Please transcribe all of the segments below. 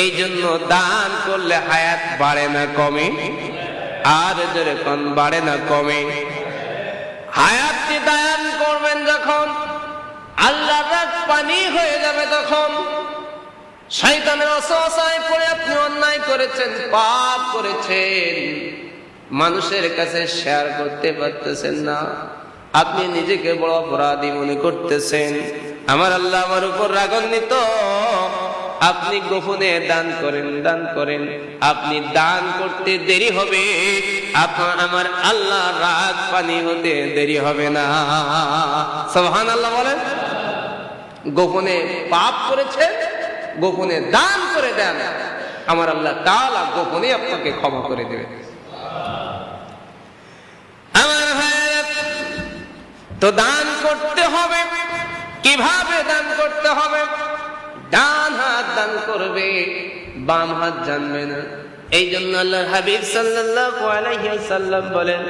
এই জন্য দান করলে হায়াত বাড়ে না কমে, আর জোরে বাড়ে না কমে। হায়াতটি দান করবেন যখন, আল্লাহ পানি হয়ে যাবে তখন। শয়তানের অসহায় পড়ে আপনি অন্যায় করেছেন, পাপ করেছেন। মানুষের কাছে শেয়ার করতে পারতেছেন না। আপনি নিজেকে বড় অপরাধী মনে করতেছেন। আমার আল্লাহ আমার উপর রাগান্বিত। আপনি গোপনে দান করেন দান করেন। আপনি দান করতে দেরি হবে। আপনার আমার আল্লাহ রাগ পানি হতে দেরি হবে না। সোহান আল্লাহ বলেন। গোপনে পাপ করেছে গোপনে দান করে দেন। আমার আল্লাহ তাআলা গোপনে আপনাকে ক্ষমা করে দেবে আমার তো দান করতে হবে। কীভাবে দান করতে হবে? হাত দান করবে, বাম হাত জানবে না। এই জন্য আল্লাহ হাবিব সাল্লাল্লাহু আলাইহি ওয়াসাল্লাম বলেন,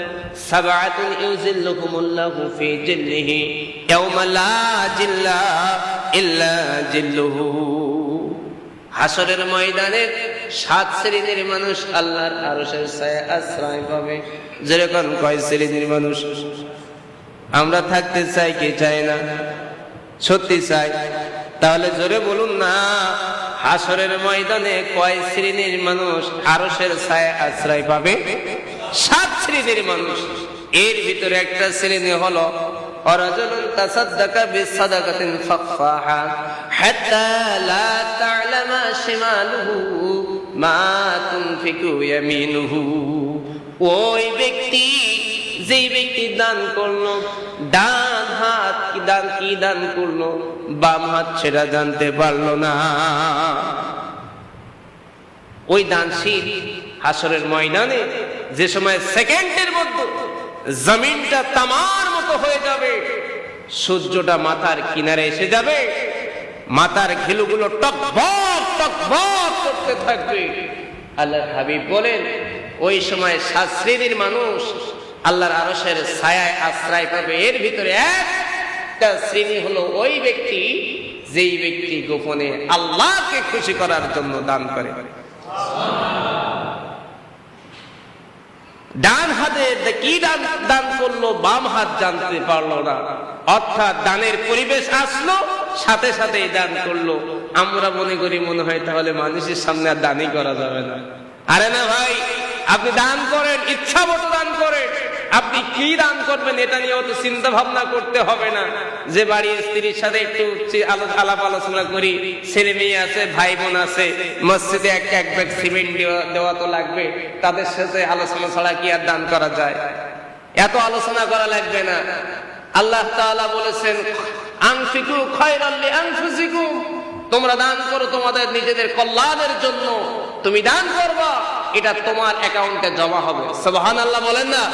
সাবআতুন ইউজিল্লুহুমুল্লাহু ফি জিল্লিহি ইয়াওমা লা জিল্লা ইল্লা জিল্লুহু। হাসরের ময়দানে সাত শ্রেণির মানুষ আল্লাহর আরশের আশ্রয় পাবে। যেরকম কয় শ্রেণির মানুষ, আমরা থাকতে চাই কি চাই না? সত্যি চাই। তাহলে জোরে বলুন না হাসরের ময়দানে কয় শ্রেণীর মানুষ আরশের ছায়া আশ্রয় পাবে সাত শ্রেণীর মানুষ এর ভিতরে একটা শ্রেণী হলো ورجل تصدق بصدقة فخفاها حتى لا تعلم شماله ما تنفق يمينه ওই ব্যক্তি যেই ব্যক্তি দান করলো ডান হাত কি দান দান করল? বাম হাত সেটা জানতে পারল না। ওই দানশীল হাসরের ময়দানে যে সময় সেকেন্ডের মধ্যে জমিনটা তামার মতো হয়ে যাবে, সূর্যটা মাথার কিনারে এসে যাবে, মাথার ঘিলুগুলো টকবক টকবক করতে থাকবে। আল্লাহ হাবিব বলেন, ওই সময় সাত মানুষ আল্লাহর আরশের ছায়ায় আশ্রয় পাবে। এর ভিতরে একটা শ্রেণি হলো ওই ব্যক্তি যেই ব্যক্তি গোপনে আল্লাহকে খুশি করার জন্য দান করে। ডান হাতে কি দান দান করল, বাম হাত জানতে পারল না। অর্থাৎ দানের পরিবেশ আসলো, সাথে সাথেই দান করল। আমরা মনে করি মনে হয় তাহলে মানুষের সামনে আর দানই করা যাবে না। আরে না ভাই, আপনি দান করেন, ইচ্ছা মতো দান করেন। আপনি কি দান করবেন এটা নিয়ে অত চিন্তা ভাবনা করতে হবে না। যে বাড়ির স্ত্রীর সাথে একটু আলাপ আলোচনা করি, ছেলে মেয়ে আছে ভাই বোন আছে, মসজিদে এক এক ব্যাগ সিমেন্ট দেওয়া- তো লাগবে, তাদের সাথে আলোচনা ছাড়া কি আর দান করা যায়? এত আলোচনা করা লাগবে না। আল্লাহ তাআলা বলেছেন, আনফিকু খায়রাল্লি আনফুসিকুম তোমরা দান করো তোমাদের নিজেদের কল্যাণের জন্য। তুমি দান করবা, এটা তোমার অ্যাকাউন্টে জমা হবে। সুবহানাল্লাহ বলেন না?